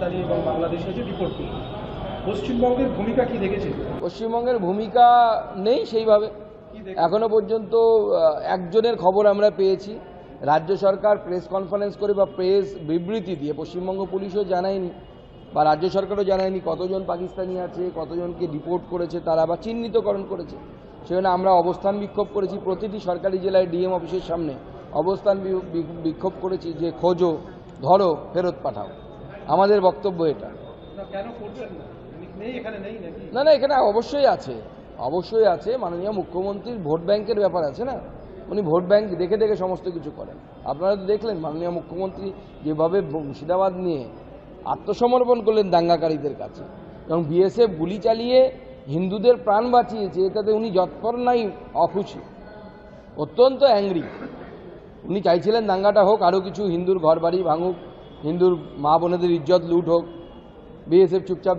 পাকিস্তানি এবং বাংলাদেশি হচ্ছে রিপোর্ট পশ্চিমবঙ্গের ভূমিকা কি দেখেছেন? পশ্চিমবঙ্গের ভূমিকা নেই সেইভাবে। এখনও পর্যন্ত একজনের খবর আমরা পেয়েছি। রাজ্য সরকার প্রেস কনফারেন্স করে বা প্রেস বিবৃতি দিয়ে পশ্চিমবঙ্গ পুলিশও জানায়নি বা রাজ্য সরকারও জানায়নি কতজন পাকিস্তানি আছে কতজনকে রিপোর্ট করেছে তারা বা চিহ্নিতকরণ করেছে। সেখানে আমরা অবস্থান বিক্ষোভ করেছি। প্রতিটি সরকারি জেলায় ডিএম অফিসের সামনে অবস্থান বিক্ষোভ করেছি যে খোঁজো ধরো ফেরত পাঠাও। আমাদের বক্তব্য এটা। না, কেন না? নেই এখানে না না এখানে অবশ্যই আছে। অবশ্যই আছে মাননীয় মুখ্যমন্ত্রীর ভোট ব্যাংকের ব্যাপার আছে না? উনি ভোট ব্যাংক দেখে দেখে সমস্ত কিছু করেন। আপনারা তো দেখলেন মাননীয় মুখ্যমন্ত্রী যেভাবে মুর্শিদাবাদ নিয়ে আত্মসমর্পণ করলেন দাঙ্গাকারীদের কাছে। এবং বিএসএফ গুলি চালিয়ে হিন্দুদের প্রাণ বাঁচিয়েছে এটাতে উনি যৎপর নাই অখুশি। অত্যন্ত অ্যাংরি। উনি চাইছিলেন দাঙ্গাটা হোক আরও কিছু হিন্দুর ঘর বাড়ি ভাঙুক হিন্দুর মা বোনেদের ইজ্জত লুট হোক বিএসএফ চুপচাপ